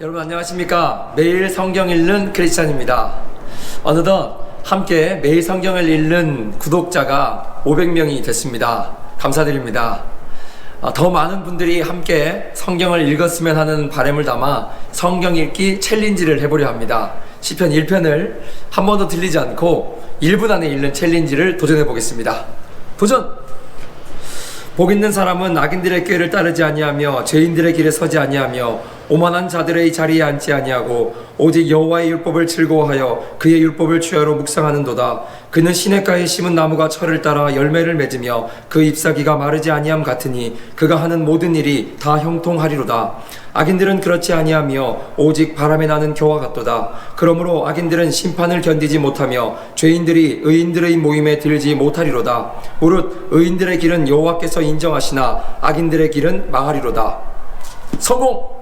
여러분 안녕하십니까? 매일 성경 읽는 크리스찬입니다. 어느덧 함께 매일 성경을 읽는 구독자가 500명이 됐습니다. 감사드립니다. 어, 더 많은 분들이 함께 성경을 읽었으면 하는 바람을 담아 성경 읽기 챌린지를 해보려 합니다. 시편 1편을 한 번도 들리지 않고 1분 안에 읽는 챌린지를 도전해 보겠습니다. 도전! 복 있는 사람은 악인들의 꾀를 따르지 아니하며 죄인들의 길에 서지 아니하며 오만한 자들의 자리에 앉지 아니하고 오직 여호와의 율법을 즐거워하여 그의 율법을 취하로 묵상하는도다. 그는 시냇가에 심은 나무가 철을 따라 열매를 맺으며 그 잎사귀가 마르지 아니함 같으니 그가 하는 모든 일이 다 형통하리로다. 악인들은 그렇지 아니하며 오직 바람에 나는 겨와 같도다. 그러므로 악인들은 심판을 견디지 못하며 죄인들이 의인들의 모임에 들지 못하리로다. 무릇 의인들의 길은 여호와께서 인정하시나 악인들의 길은 망하리로다. 성공